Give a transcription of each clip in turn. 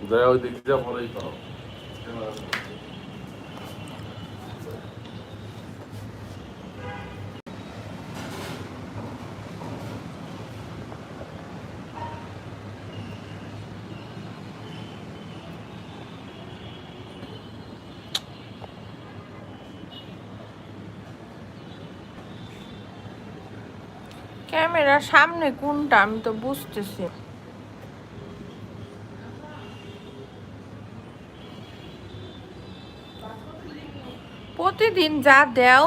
যায় ওই দিক দিয়ে পরেই পাও ক্যামেরা সামনে কোনটা আমি তো বুঝতেছি প্রতিদিন যা দেও।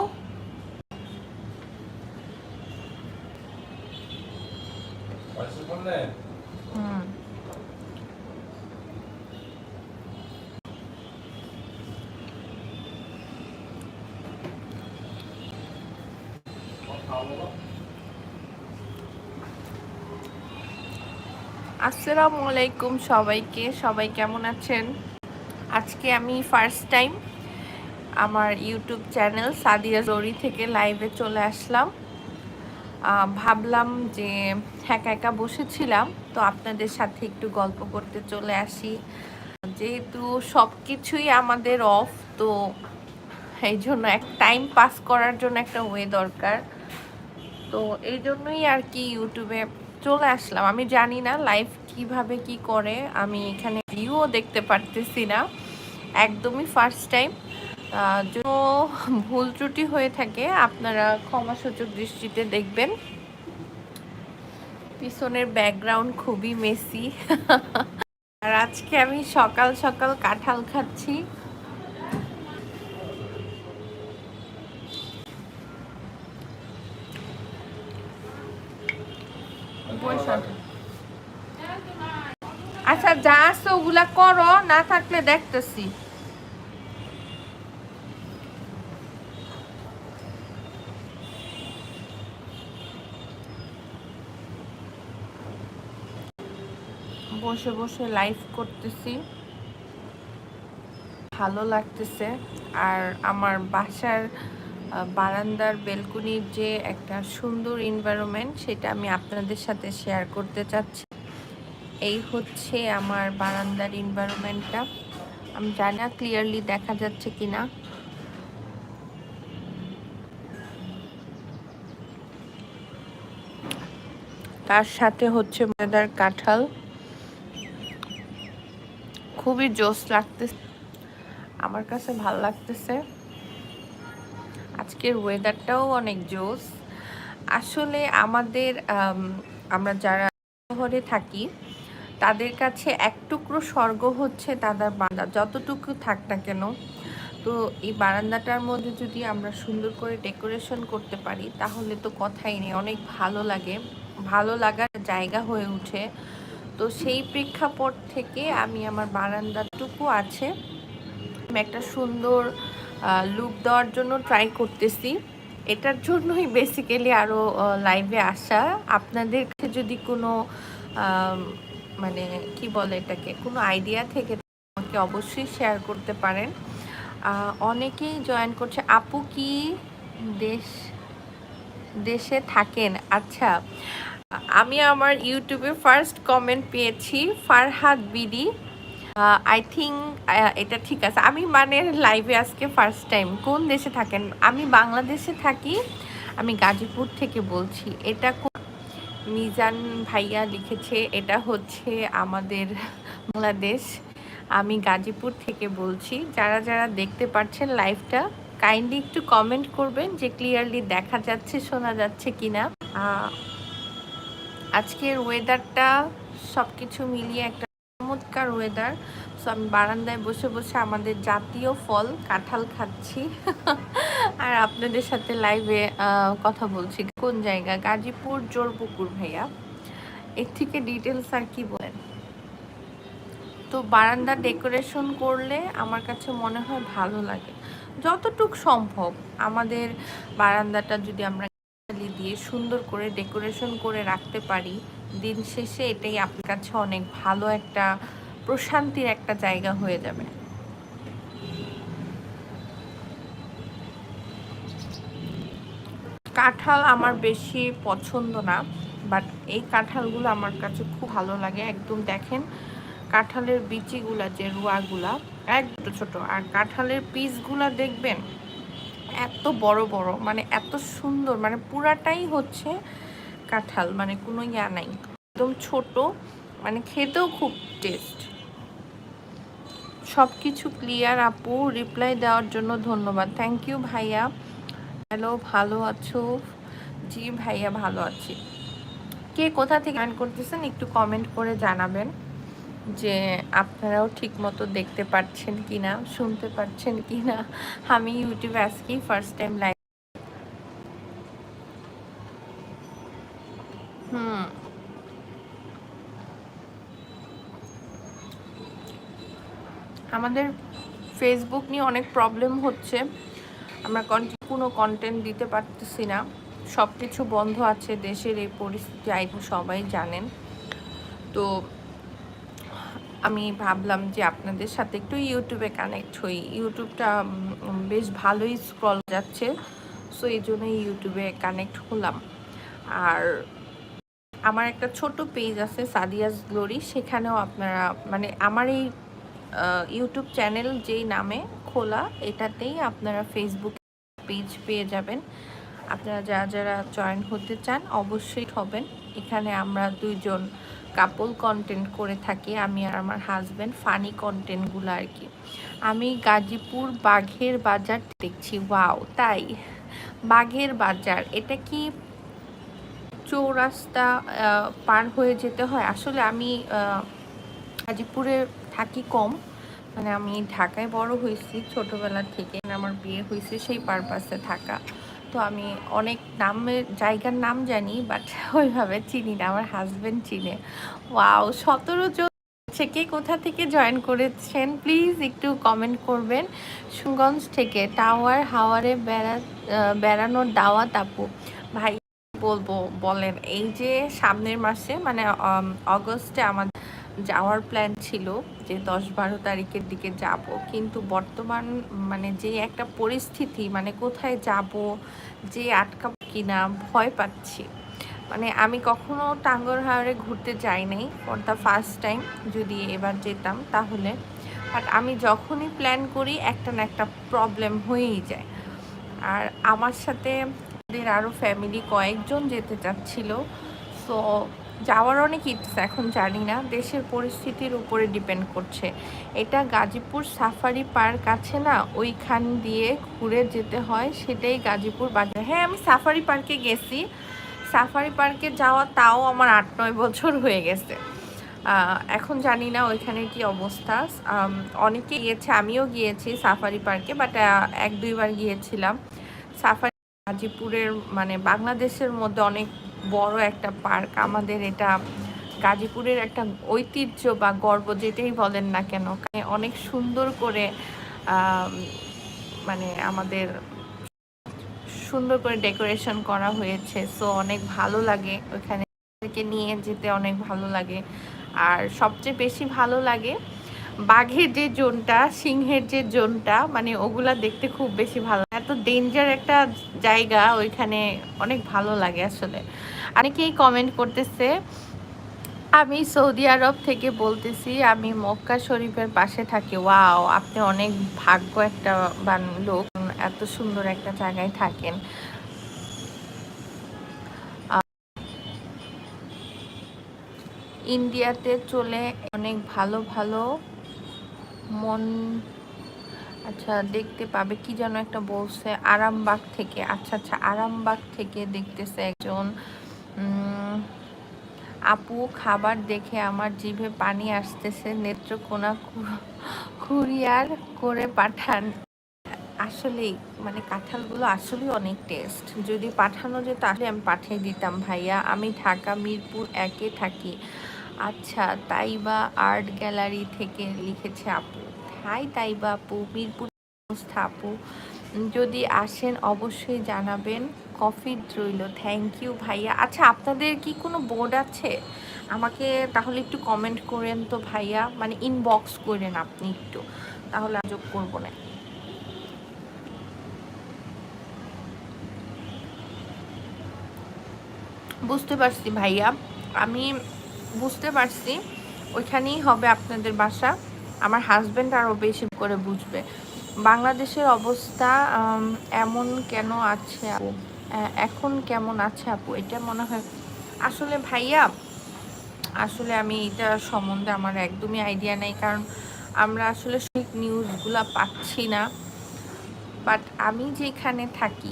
আসসালামু আলাইকুম সবাইকে সবাই কেমন আছেন? আজকে আমি ফার্স্ট টাইম আমার ইউটিউব চ্যানেল সাদিয়া জরি থেকে লাইভে চলে আসলাম। ভাবলাম যে একা একা বসেছিলাম, তো আপনাদের সাথে একটু গল্প করতে চলে আসি। যেহেতু সব কিছুই আমাদের অফ তো এই জন্য এক টাইম পাস করার জন্য একটা ওয়ে দরকার। তো এই জন্যই আর কি ইউটিউবে চলে আসলাম। আমি জানি না লাইভ কীভাবে কি করে, আমি এখানে ভিউও দেখতে পারতেছি না। একদমই ফার্স্ট টাইম জন্য ভুল ত্রুটি হয়ে থাকে, আপনারা ক্ষমাসূচক দৃষ্টিতে দেখবেন। পিছনের ব্যাকগ্রাউন্ড খুবই মেসি আর আজকে আমি সকাল সকাল কাঁঠাল খাচ্ছি। আচ্ছা যা আছে ওগুলা করো, না থাকলে দেখতেছি। বসে বসে লাইভ করতেছি। ভালো লাগতেছে। আর আমার বাসার বারান্দার বেলকুনির যে একটা সুন্দর এনভায়রনমেন্ট সেটা আমি আপনাদের সাথে শেয়ার করতে চাচ্ছি। এই হচ্ছে আমার বারান্দার এনভায়রনমেন্টটা আমি জানি না ক্লিয়ারলি দেখা যাচ্ছে কিনা। তার সাথে হচ্ছে মজাদার কাঁঠাল। খুবই জোস লাগতেছে। আমার কাছে ভালো লাগতেছে। আজকের ওয়েদারটাও অনেক জোস আসলে আমাদের আমরা যারা শহরে থাকি, তাদের কাছে এক টুকরো স্বর্গ হচ্ছে তাদের বারান্দা। যতটুকু থাক না কেন, তো এই বারান্দাটার মধ্যে যদি আমরা সুন্দর করে ডেকোরেশন করতে পারি, তাহলে তো কথাই নেই। অনেক ভালো লাগে। ভালো লাগার জায়গা হয়ে ওঠে তো সেই প্রেক্ষাপট থেকে আমি আমার বারান্দাটুকু আছে। আমি একটা সুন্দর লুক দেওয়ার জন্য ট্রাই করতেছি। এটার জন্যই বেসিক্যালি আরও লাইভে আসা। আপনাদের যদি কোনো মানে কি বলে এটাকে, কোনো আইডিয়া থেকে আমাকে অবশ্যই শেয়ার করতে পারেন। অনেকেই জয়েন করছে। আপু কি দেশ, দেশে থাকেন? আচ্ছা আমি আমার ইউটিউবে ফার্স্ট কমেন্ট পেয়েছি ফারহাদ বিডি আই থিঙ্ক এটা ঠিক আছে। আমি মানে লাইভে আজকে ফার্স্ট টাইম কোন দেশে থাকেন? আমি বাংলাদেশে থাকি। আমি গাজীপুর থেকে বলছি। এটা মিজান ভাইয়া লিখেছে এটা হচ্ছে আমাদের বাংলাদেশ। আমি গাজীপুর থেকে বলছি। যারা যারা দেখতে পাচ্ছেন লাইভটা কাইন্ডলি একটু কমেন্ট করবেন যে ক্লিয়ারলি দেখা যাচ্ছে শোনা যাচ্ছে কিনা। আহ, আজকের ওয়েদারটা সব কিছু মিলিয়ে একটা চমৎকার ওয়েদার সো আমি বারান্দায় বসে বসে আমাদের জাতীয় ফল, কাঁঠাল খাচ্ছি। আর আপনাদের সাথে লাইভে কথা বলছি। কোন জায়গা? গাজীপুর, জোরপুকুর ভাইয়া। এর থেকে ডিটেলস আর কি বলেন? তো বারান্দা ডেকোরেশন করলে আমার কাছে মনে হয় ভালো লাগে। যতটুক সম্ভব আমাদের বারান্দাটা যদি আমরা গাছগাছালি দিয়ে সুন্দর করে ডেকোরেশন করে রাখতে পারি। দিন শেষে এটাই আপনার কাছে অনেক ভালো একটা প্রশান্তির একটা জায়গা হয়ে যাবে। কাঁঠাল আমার বেশি পছন্দ না বাট এই কাঁঠালগুলো আমার কাছে খুব ভালো লাগে। একদম দেখেন, কাঁঠালের বিচিগুলা, যে রুয়াগুলা, একদম ছোট। আর কাঁঠালের পিসগুলা দেখবেন এত বড় বড় মানে এত সুন্দর মানে পুরাটাই হচ্ছে কাঁঠাল মানে কোনো ইয়া নাই। একদম ছোট মানে খেতেও খুব টেস্ট সব কিছু ক্লিয়ার আপু রিপ্লাই দেওয়ার জন্য ধন্যবাদ। থ্যাংক ইউ ভাইয়া। হ্যালো ভালো আছো? জি, ভাইয়া, ভালো আছি। কে কোথা থেকে গান করতেছেন একটু কমেন্ট করে জানাবেন। যে আপনারাও ঠিক মতো দেখতে পাচ্ছেন কি না শুনতে পাচ্ছেন কি না আমি ইউটিউবে আজকেই ফার্স্ট টাইম লাইভ হুম। আমাদের ফেসবুক নিয়ে অনেক প্রবলেম হচ্ছে। আমরা কোনো কন্টেন্ট দিতে পারতেছি না। সব কিছু বন্ধ আছে, দেশের এই পরিস্থিতি, আই সবাই জানেন। তো আমি ভাবলাম যে আপনাদের সাথে একটু ইউটিউবে কানেক্ট হই। ইউটিউবটা বেশ ভালোই স্ক্রল যাচ্ছে সো এই জন্যই ইউটিউবে কানেক্ট হলাম। আর আমার একটা ছোট পেজ আছে সাদিয়াস গ্লোরি সেখানেও আপনারা মানে আমার এই ইউটিউব চ্যানেল যেই নামে খোলা, এটাতেই আপনারা ফেসবুক পেজ পেয়ে যাবেন। আপনারা যারা যারা জয়েন হতে চান, অবশ্যই হবেন। এখানে আমরা দুইজন কাপল কন্টেন্ট করে থাকি, আমি আর আমার হাজব্যান্ড ফানি কন্টেন্টগুলো আর কি। আমি গাজীপুর বাঘের বাজার দেখছি ওয়াও তাই? বাঘের বাজার, এটা কি চৌরাস্তা পার হয়ে যেতে হয়? আসলে আমি গাজীপুরে থাকি কম মানে আমি ঢাকায় বড় হয়েছি, ছোটোবেলা থেকে আমার বিয়ে হয়েছে, সেই পারপাসে থাকা। তো আমি অনেক নামের, জায়গার নাম জানি বাট ওইভাবে চিনি না, আমার হাজব্যান্ড চিনে। ওয়াও সতেরো জন হচ্ছে। কে কোথা থেকে জয়েন করেছেন? প্লিজ একটু কমেন্ট করবেন। সুগঞ্জ থেকে, টাওয়ার হাওয়ারে বেড়া বেড়ানোর দাওয়াত আপু। ভাই, বলব, বলেন, এই যে সামনের মাসে মানে অগস্টে আমার যাওয়ার প্ল্যান ছিল যে দশ বারো তারিখের দিকে যাব। কিন্তু বর্তমান মানে যে একটা পরিস্থিতি মানে কোথায় যাব, যে আটকাব কিনা ভয় পাচ্ছি। মানে আমি কখনো টাঙ্গর হাওড়ে ঘুরতে যাই নাই ফর দ্য ফার্স্ট টাইম যদি এবার যেতাম তাহলে। বাট আমি যখনই প্ল্যান করি, একটা না একটা প্রবলেম হয়েই যায়। আর আমার সাথে আরও ফ্যামিলি কয়েকজন যেতে চাচ্ছিল সো যাওয়ার অনেক ইচ্ছা, এখন জানি না। দেশের পরিস্থিতির উপরে ডিপেন্ড করছে। এটা গাজীপুর সাফারি পার্ক আছে না? ওইখান দিয়ে ঘুরে যেতে হয়, সেটাই গাজীপুর বাজার। হ্যাঁ আমি সাফারি পার্কে গেছি। সাফারি পার্কে যাওয়া তাও আমার আট, নয় বছর হয়ে গেছে। এখন জানি না ওইখানে কি অবস্থা। অনেকে গিয়েছে, আমিও গিয়েছি সাফারি পার্কে বাট এক দুইবার গিয়েছিলাম। সাফারি গাজীপুরের মানে বাংলাদেশের মধ্যে অনেক বড় একটা পার্ক। আমাদের এটা গাজীপুরের একটা ঐতিহ্য বা গর্ব যেটাই বলেন না কেন অনেক সুন্দর করে মানে আমাদের সুন্দর করে ডেকোরেশন করা হয়েছে। সো অনেক ভালো লাগে ওখানে নিয়ে যেতে, অনেক ভালো লাগে। আর সবচেয়ে বেশি ভালো লাগে বাঘের যে জোনটা, সিংহের যে জোনটা মানে ওগুলা দেখতে খুব বেশি ভালো এত ডেঞ্জার একটা জায়গা ওইখানে অনেক ভালো লাগে আসলে। অনেকেই কমেন্ট করতেছে, আমি সৌদি আরব থেকে বলতেছি, আমি মক্কা শরীফের পাশে থাকি। ওয়াও, আপনি অনেক ভাগ্য একটা লোক, এত সুন্দর একটা জায়গায় থাকেন। ইন্ডিয়াতে চলে অনেক ভালো ভালো মন আচ্ছা দেখতে পাবে, কি যেন একটা বলছে, আরামবাগ থেকে। আচ্ছা আচ্ছা আরামবাগ থেকে দেখতেছে একজন আপু, খাবার দেখে আমার জিভে পানি আসতেছে, নেত্রকোনা কুরিয়ার করে পাঠান। আসলেই মানে কাঁঠালগুলো আসলেই অনেক টেস্ট যদি পাঠানো যেত তাহলে আমি পাঠিয়ে দিতাম ভাইয়া। আমি ঢাকা, মিরপুর একে থাকি। আচ্ছা তাইবা আর্ট গ্যালারি থেকে লিখেছে আপু। হাই তাইবা আপু, মিরপুর আপু। যদি আসেন, অবশ্যই জানাবেন। কফি রইল থ্যাংক ইউ ভাইয়া। আচ্ছা আপনাদের কি কোনো বোর্ড আছে? আমাকে তাহলে একটু কমেন্ট করেন তো ভাইয়া মানে ইনবক্স করেন আপনি একটু। তাহলে যোগ করব না। বুঝতে পারছি ভাইয়া। আমি বুঝতে পারছি, ওইখানেই হবে আপনাদের বাসা। আমার হাজব্যান্ড আরও বেশি করে বুঝবে। বাংলাদেশের অবস্থা এমন কেন আছে? এখন কেমন আছে আপু? এটা মনে হয় আসলে ভাইয়া, আসলে আমি এটা সম্বন্ধে আমার একদমই আইডিয়া নেই, কারণ আমরা আসলে ঠিক নিউজগুলা পাচ্ছি না। বাট আমি যেখানে থাকি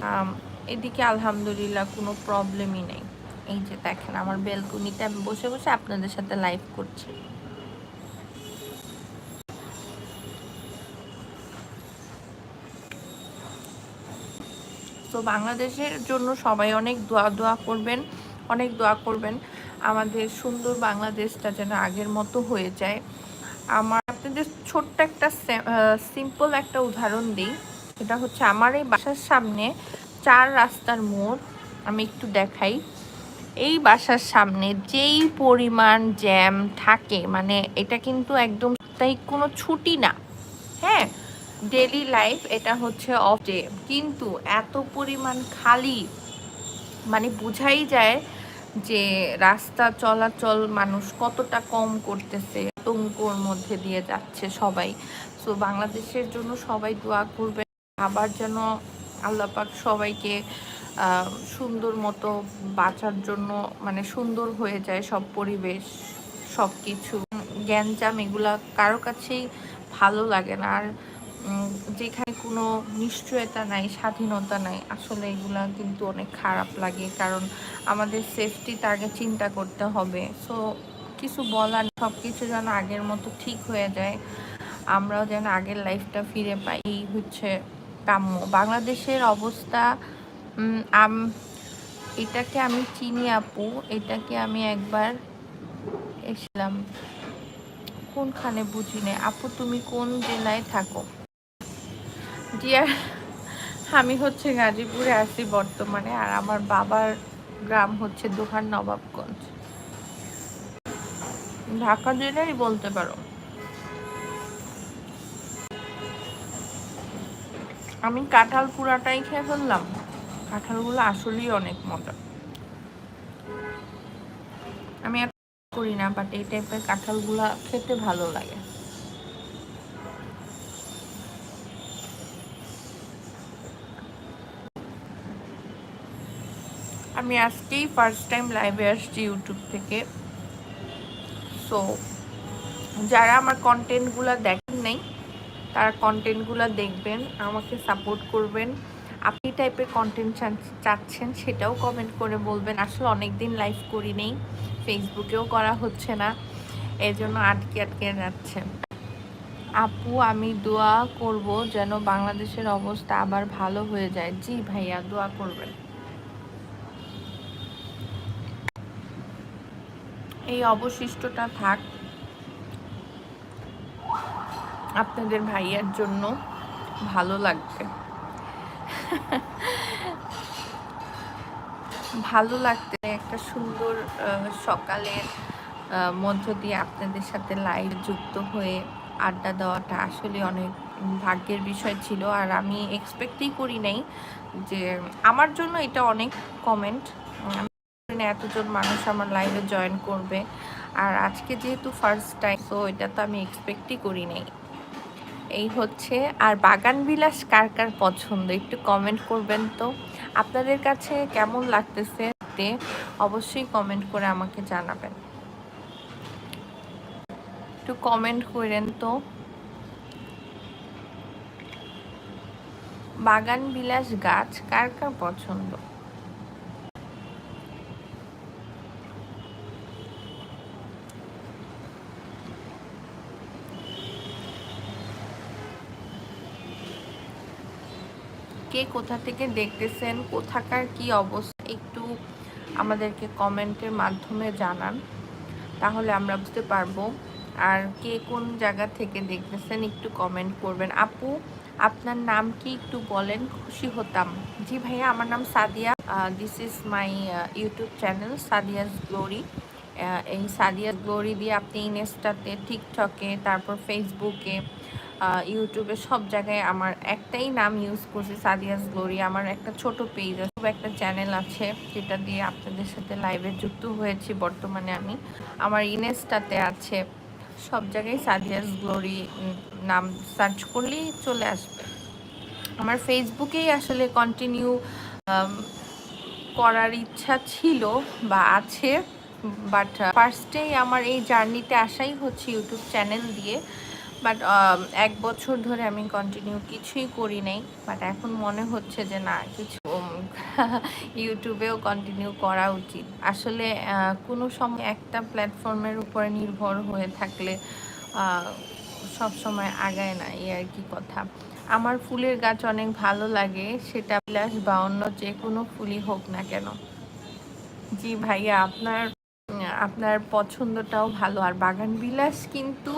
এদিকে আলহামদুলিল্লাহ কোনো প্রবলেমই নেই। এই যে দেখেন, আমার বেলকুনিতে আমি বসে বসে আপনাদের সাথে লাইভ করছি। তো বাংলাদেশের জন্য সবাই অনেক দোয়া দোয়া করবেন, অনেক দোয়া করবেন। আমাদের সুন্দর বাংলাদেশটা যেন আগের মতো হয়ে যায়। আমার আপনাদের ছোট্ট একটা সিম্পল একটা উদাহরণ দিই। এটা হচ্ছে আমার এই বাসার সামনে চার রাস্তার মোড়, আমি একটু দেখাই। এই বাসার সামনে যেই পরিমাণ জ্যাম থাকে মানে এটা কিন্তু একদম তাই কোনো ছুটি না। হ্যাঁ ডেলি লাইফ এটা হচ্ছে অফ ডে। কিন্তু এত পরিমাণ খালি মানে বোঝাই যায় যে রাস্তা চলাচল মানুষ কতটা কম করতেছে, আতঙ্কর মধ্যে দিয়ে যাচ্ছে সবাই। সো বাংলাদেশের জন্য সবাই দোয়া করবে আবার যেন আল্লাপাক সবাইকে সুন্দর মতো বাঁচার জন্য মানে সুন্দর হয়ে যায় সব পরিবেশ সব কিছু জ্ঞানজাম এগুলা কারও কাছেই ভালো লাগে না। আর যেখানে কোনো নিশ্চয়তা নাই, স্বাধীনতা নাই, আসলে এগুলা কিন্তু অনেক খারাপ লাগে। কারণ আমাদের সেফটিটা আগে চিন্তা করতে হবে। সো কিছু বলার সব কিছু যেন আগের মতো ঠিক হয়ে যায়। আমরাও যেন আগের লাইফটা ফিরে পাই, এই হচ্ছে কাম্য। বাংলাদেশের অবস্থা এটাকে আমি চিনি আপু, এটাকে আমি একবার এসলাম কোনখানে বুঝি না আপু, তুমি কোন জেলায় থাকো? ডিয়ার আমি হচ্ছে গাজীপুরে আছি বর্তমানে আর আমার বাবার গ্রাম হচ্ছে দোহার নবাবগঞ্জ। ঢাকা জেলারই বলতে পারো। আমি কাঁঠাল পুরাটাই খেয়ে ফেললাম। কাঁঠালগুলো আসলেই অনেক মজা। আমি করি না বাট এই টাইপের কাঁঠালগুলা খেতে ভালো লাগে। আমি আজকেই ফার্স্ট টাইম লাইভে আসছি ইউটিউব থেকে। সো যারা আমার কন্টেন্টগুলো দেখেন নাই, তারা কন্টেন্টগুলো দেখবেন, আমাকে সাপোর্ট করবেন। আপনি টাইপের কন্টেন্ট চাচ্ছেন সেটাও কমেন্ট করে বলবেন। আসলে অনেক দিন লাইভ করি নেই ফেসবুকেও করা হচ্ছে না এই জন্য আটকে আটকে যাচ্ছে। আপু, আমি দোয়া করব যেন বাংলাদেশের অবস্থা আবার ভালো হয়ে যায়। জি ভাইয়া, দোয়া করবেন। এই অবশিষ্টটা থাক। আপনাদের ভাইয়ার জন্য ভালো লাগবে। ভালো লাগতে একটা সুন্দর সকালের মধ্য দিয়ে আপনাদের সাথে লাইভ যুক্ত হয়ে আড্ডা দেওয়াটা আসলে অনেক ভাগ্যের বিষয় ছিল। আর আমি এক্সপেক্টই করি নাই যে, আমার জন্য এটা অনেক কমেন্ট না এতজন মানুষ আমার লাইভে জয়েন করবে। আর আজকে যেহেতু ফার্স্ট টাইম তো এটা তো আমি এক্সপেক্টই করি নাই। এই হচ্ছে, আর বাগান বিলাস কার কার পছন্দ? একটু কমেন্ট করবেন তো। আপনাদের কাছে কেমন লাগতেছে? অবশ্যই কমেন্ট করে আমাকে জানাবেন। একটু কমেন্ট করেন তো। বাগান বিলাস গাছ কার কার পছন্দ? কে কোথা থেকে দেখতেছেন, কোথাকার কি অবস্থা, একটু আমাদেরকে কমেন্টের মাধ্যমে জানান, তাহলে আমরা বুঝতে পারব। আর কে কোন জায়গা থেকে দেখতেছেন একটু কমেন্ট করবেন। আপু, আপনার নাম কি একটু বলেন? খুশি হতাম। জি ভাইয়া, আমার নাম Sadia. This is my YouTube channel Sadia's glory. এই সাদিয়াস গ্লোরি দিয়ে আপনি ইনস্টাতে, টিকটকে, তারপর ফেসবুকে ইউটিউবে সব জায়গায় আমার একটাই নাম ইউজ করছি সাদিয়াস গ্লোরি আমার একটা ছোট পেজ আছে, খুব একটা চ্যানেল আছে, যেটা দিয়ে আপনাদের সাথে লাইভে যুক্ত হয়েছি বর্তমানে আমি। আমার ইনস্টাতে আছে, সব জায়গায় সাদিয়াস গ্লোরি নাম সার্চ করলেই চলে আসবে। আমার ফেসবুকেই আসলে কন্টিনিউ করার ইচ্ছা ছিল বা আছে। বাট ফার্স্টেই আমার এই জার্নিতে আসাই হচ্ছে ইউটিউব চ্যানেল দিয়ে। বাট এক বছর ধরে আমি কন্টিনিউ কিছুই করি নাই। বাট এখন মনে হচ্ছে যে না, কিছু ইউটিউবেও কন্টিনিউ করা উচিত। আসলে কোনো সময় একটা প্ল্যাটফর্মের উপরে নির্ভর হয়ে থাকলে সব সময় আগায় না, এই আর কি কথা। আমার ফুলের গাছ অনেক ভালো লাগে, সেটা বিলাস বা অন্য যে কোনো ফুলই হোক না কেন। জি ভাইয়া, আপনার আপনার পছন্দটাও ভালো। আর বাগান বিলাস কিন্তু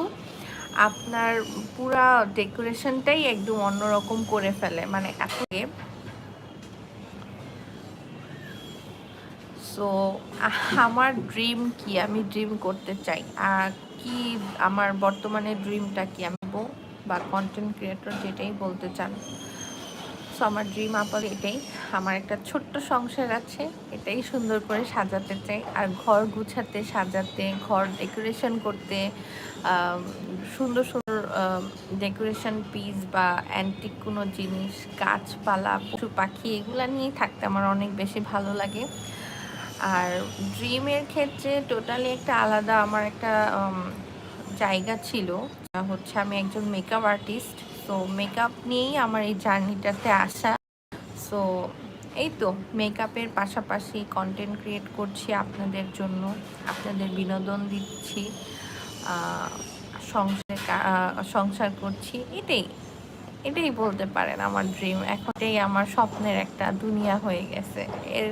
আপনার পুরা ডেকোরেশনটাই একদম অন্যরকম করে ফেলে। মানে এত সো আমার ড্রিম কি? আমি ড্রিম করতে চাই। আর কি আমার বর্তমানে ড্রিমটা কি? আমি বা কন্টেন্ট ক্রিয়েটর যেটাই বলতে চান। আমার ড্রিম আপাতত এটাই। আমার একটা ছোট্ট সংসার আছে, এটাই সুন্দর করে সাজাতে চাই। আর ঘর গুছাতে, সাজাতে, ঘর ডেকোরেশন করতে সুন্দর সুন্দর ডেকোরেশন পিস বা অ্যান্টিক কোনো জিনিস, গাছপালা, পশু পাখি, এগুলো নিয়েই থাকতে আমার অনেক বেশি ভালো লাগে। আর ড্রিমের ক্ষেত্রে টোটালি একটা আলাদা আমার একটা জায়গা ছিল। হচ্ছে আমি একজন মেকআপ আর্টিস্ট তো মেকআপ নিয়েই আমার এই জার্নিটাতে আসা। সো এই তো মেকআপের পাশাপাশি কন্টেন্ট ক্রিয়েট করছি আপনাদের জন্য। আপনাদের বিনোদন দিচ্ছি সংসার সংসার করছি। এটাই এটাই বলতে পারেন আমার ড্রিম এখনটাই আমার স্বপ্নের একটা দুনিয়া হয়ে গেছে। এর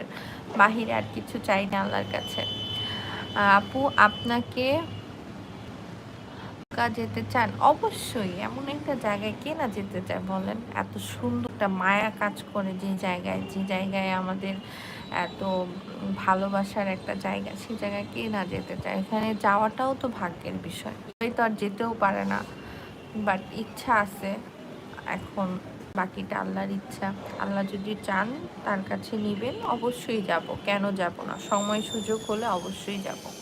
বাহিরে আর কিছু চাই না আল্লাহর কাছে। আপু, আপনাকে যেতে চান? অবশ্যই। এমন একটা জায়গায় কে না যেতে চায় বলেন? এত সুন্দর একটা মায়া কাজ করে যে জায়গায় যে জায়গায় আমাদের এত ভালোবাসার একটা জায়গা, সেই জায়গায় কে না যেতে চায়? এখানে যাওয়াটাও তো ভাগ্যের বিষয়। ওই তো আর যেতেও পারে না। বাট ইচ্ছা আছে। এখন বাকিটা আল্লাহর ইচ্ছা। আল্লাহ যদি চান, তার কাছে নিবেন। অবশ্যই যাব। কেন যাব না? সময় সুযোগ হলে অবশ্যই যাব।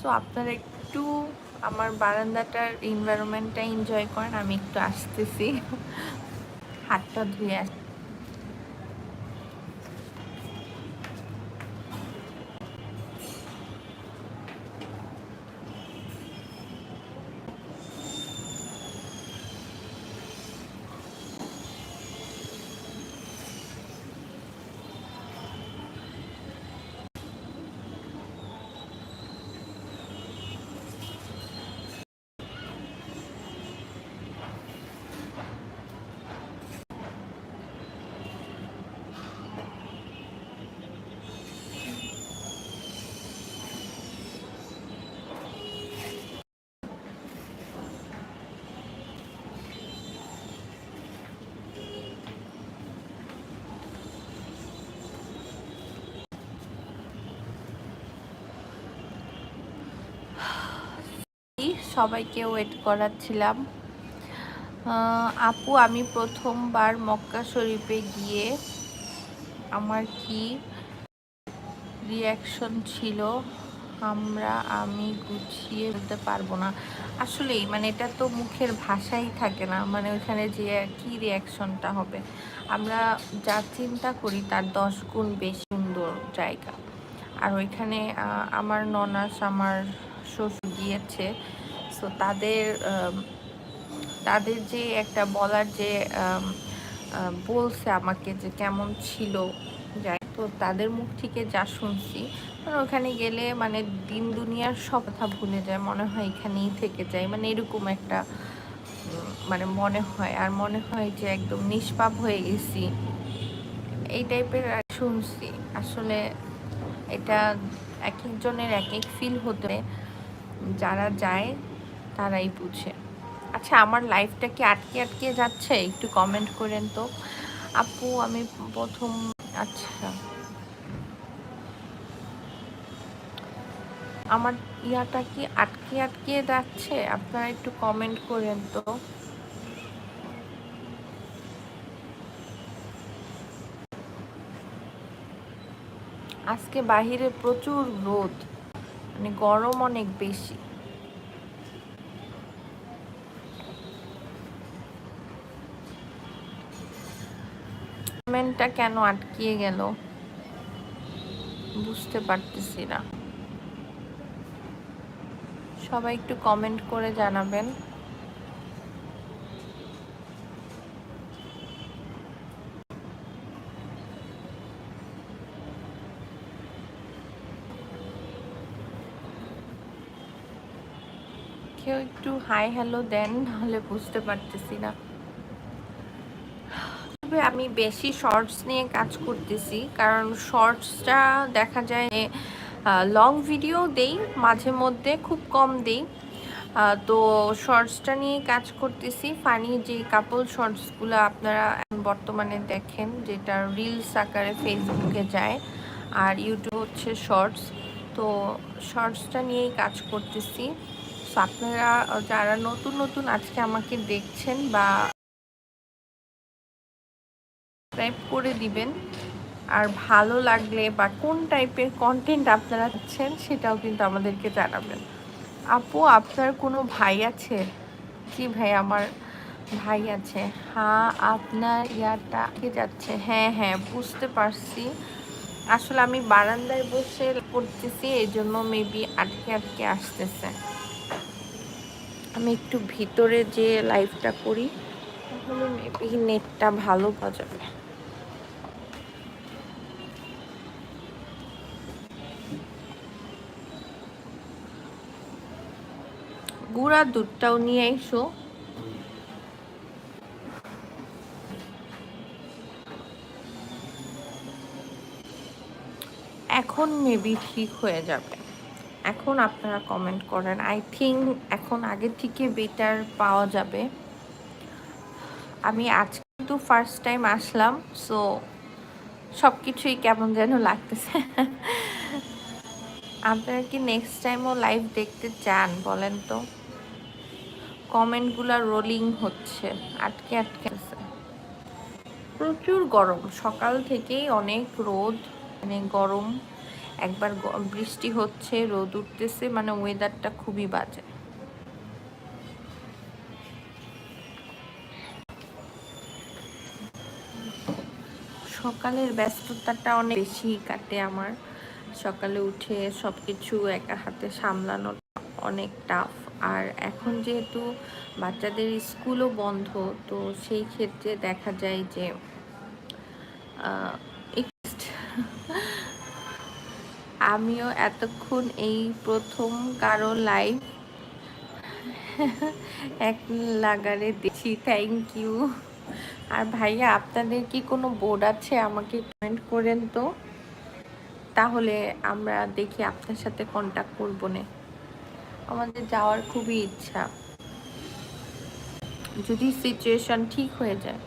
সো আপনারা একটু আমার বারান্দাটার এনভায়রনমেন্টটা এনজয় করেন আমি একটু আসতেছি। হাতটা ধুয়ে আস সবাইকে ওয়েট করাচ্ছিলাম। আপু, আমি প্রথমবার মক্কা শরীফে গিয়ে আমার কি রিয়াকশন ছিল, আমরা, আমি গুছিয়ে বলতে পারব না। আসলেই মানে এটা তো মুখের ভাষাই থাকে না মানে ওইখানে যে কি রিয়াকশনটা হবে। আমরা যা চিন্তা করি তার দশ গুণ বেশি সুন্দর জায়গা। আর ওইখানে আমার ননাস, আমার শ্বশুর গিয়েছে। সো তাদের তাদের যে একটা বলার যে বলছে আমাকে যে কেমন ছিল, যাই তো তাদের মুখ থেকে যা শুনছি মানে ওখানে গেলে মানে দিন দুনিয়ার সব কথা ভুলে যায়, মনে হয় এখানেই থেকে যায় মানে এরকম একটা মানে মনে হয়, আর মনে হয় যে একদম নিষ্পাপ হয়ে গেছি। এই টাইপের শুনছি, আসলে এটা এক একজনের এক এক ফিল হতে যারা যায় তারাই বুঝে। আচ্ছা আমার লাইফটা কি আটকে আটকে যাচ্ছে? একটু কমেন্ট করেন তো। আপু, আমি প্রথম আচ্ছা। আমার ইয়াটা কি আটকে আটকে যাচ্ছে? আপনারা একটু কমেন্ট করেন তো। আজকে বাহিরে প্রচুর রোদ মানে গরম অনেক বেশি। কমেন্টটা কেন আটকিয়ে গেল? বুঝতে পারতেছি না। সবাই একটু কমেন্ট করে জানাবেন। কেউ একটু হাই হ্যালো দেন, নাহলে বুঝতে পারতেছি না। আমি বেশি শর্টস নিয়ে কাজ করতেছি। কারণ শর্টসটা দেখা যায় লং ভিডিও দেই, মাঝে মধ্যে খুব কম দেই। তো শর্টসটা নিয়ে কাজ করতেছি। ফানি যে কাপল শর্টসগুলো আপনারা বর্তমানে দেখেন, যেটা রিলস আকারে ফেসবুকে যায়, আর ইউটিউব হচ্ছে শর্টস তো শর্টসটা নিয়েই কাজ করতেছি। আপনারা, যারা নতুন নতুন আজকে আমাকে দেখছেন বা সাবস্ক্রাইব করে দিবেন। আর ভালো লাগলে বা কোন টাইপের কন্টেন্ট আপনারা চাচ্ছেন সেটাও কিন্তু আমাদেরকে জানাবেন। আপু, আপনার কোনো ভাই আছে? জি ভাই, আমার ভাই আছে। হ্যাঁ আপনার ইয়াটা কে যাচ্ছে? হ্যাঁ হ্যাঁ বুঝতে পারছি। আসলে আমি বারান্দায় বসে পড়তেছি এই জন্য মেবি আটকে আটকে আসতেছে। আমি একটু ভিতরে যে লাইভটা করি, তাহলে মেবি নেটটা ভালো পাওয়া যাবে। গুঁড়া দুধটাও নিয়ে এসো এখন মেবি ঠিক হয়ে যাবে। এখন আপনারা কমেন্ট করেন। আই থিঙ্ক এখন আগের থেকে বেটার পাওয়া যাবে। আমি আজ কিন্তু ফার্স্ট টাইম আসলাম সো সব কিছুই কেমন যেন লাগতেছে। আপনারা কি নেক্সট টাইমও লাইভ দেখতে চান বলেন তো? কমেন্টগুলো রোলিং হচ্ছে, আটকে আটকে আছে। প্রচুর গরম, সকাল থেকেই অনেক রোদ মানে গরম। একবার বৃষ্টি হচ্ছে, রোদ উঠতেছে মানে ওয়েদারটা খুবই বাজে। সকালের ব্যস্ততাটা অনেক বেশি কাটে আমার। সকালে উঠে সব কিছু একা হাতে সামলানো অনেক টাফ আর এখন যেহেতু বাচ্চাদের স্কুলও বন্ধ, তো সেই ক্ষেত্রে দেখা যায় যে আমিও এতক্ষণ এই প্রথম কারও লাইভ এক লাগারে দেখি থ্যাংক ইউ আর ভাইয়া, আপনাদের কি কোনো বোর্ড আছে? আমাকে কমেন্ট করেন তো। তাহলে আমরা দেখি আপনার সাথে কন্ট্যাক্ট করব না। আমাদের যাওয়ার খুবই ইচ্ছা। যদি সিচুয়েশন ঠিক হয়ে যায়।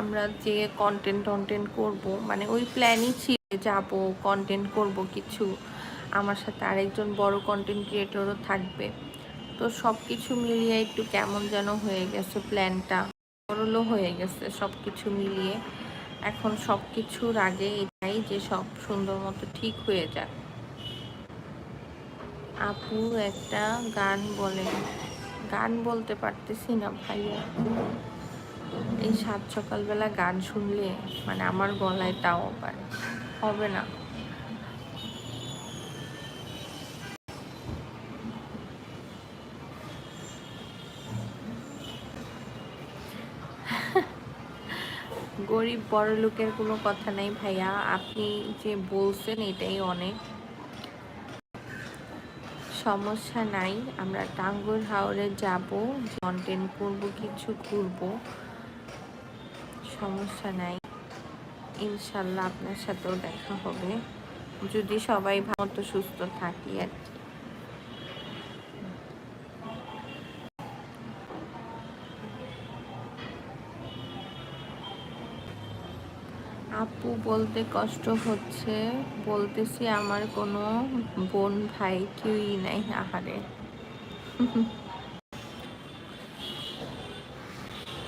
আমরা যে কন্টেন্ট টন্টেন্ট করব মানে ওই প্ল্যানই ছিল যাব কন্টেন্ট করব কিছু। আমার সাথে আরেকজন বড় কন্টেন্ট ক্রিয়েটরও থাকবে। তো সব কিছু মিলিয়ে একটু কেমন যেন হয়ে গেছে প্ল্যানটা সরলও হয়ে গেছে সব কিছু মিলিয়ে। এখন সব কিছুর আগে এটাই যে সব সুন্দর মতো ঠিক হয়ে যাক। আপু একটা গান বলেন। গান বলতে পারতেছি না ভাইয়া। এই সাত সকালবেলা গান শুনলে মানে আমার গলায় তাও পারে হবে না। গরিব বড় লোকের কোনো কথা নাই ভাইয়া। আপনি যে বলছেন এটাই অনেক। সমস্যা নাই, আমরা টাঙ্গুর হাওড়ে যাব কন্টেন্ট করব, কিছু করব। সমস্যা নাই। ইনশাল্লাহ আপনার সাথেও দেখা হবে। যদি সবাই ভালো সুস্থ থাকি আর কি। আপু বলতে কষ্ট হচ্ছে। বলতেছি আমার কোনো বোন ভাই কেউই নাই, আহারে।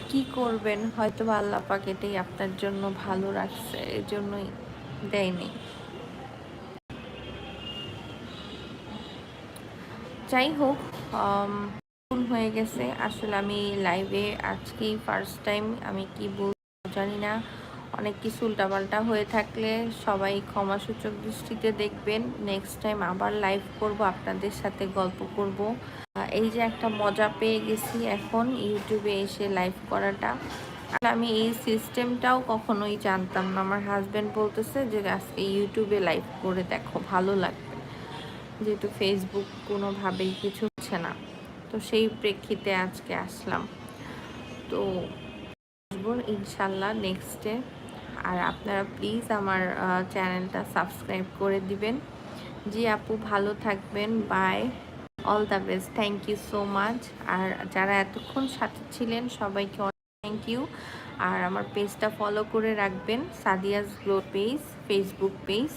কি করবেন? হয়তো আল্লাহ পাক এটাই আপনার জন্য ভালো রাখছে এই জন্যই দেয়নি যাই হোক ভুল হয়ে গেছে। আসলে আমি লাইভে আজকেই ফার্স্ট টাইম আমি কি বলব জানি না। অনেক কিছু উল্টাপাল্টা হয়ে থাকলে সবাই ক্ষমাসূচক দৃষ্টিতে দেখবেন। নেক্সট টাইম আবার লাইভ করব, আপনাদের সাথে গল্প করব। এই যে একটা মজা পেয়ে গেছি এখন ইউটিউবে এসে লাইভ করাটা। আর আমি এই সিস্টেমটাও কখনোই জানতাম না। আমার হাজব্যান্ড বলতেছে যে, আজকে ইউটিউবে লাইভ করে দেখো, ভালো লাগবে। যেহেতু ফেসবুক কোনোভাবেই কিছু হচ্ছে না। তো সেই প্রেক্ষিতে আজকে আসলাম। তো আসব ইনশাল্লাহ নেক্সটে আর আপনারা প্লিজ আমার চ্যানেলটা সাবস্ক্রাইব করে দিবেন। জি আপু, ভালো থাকবেন। Bye all the best thank you so much আর যারা এতক্ষণ সাথে ছিলেন, সবাইকে থ্যাংক ইউ আর আমার পেজটা ফলো করে রাখবেন, Sadia's glow page Facebook page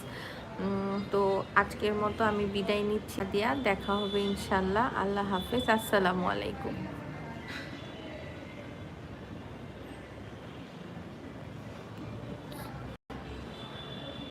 তো আজকের মতো আমি বিদায় নিচ্ছি দিয়া দেখা হবে ইনশাল্লাহ। আল্লাহ হাফেজ। আসসালামু আলাইকুম।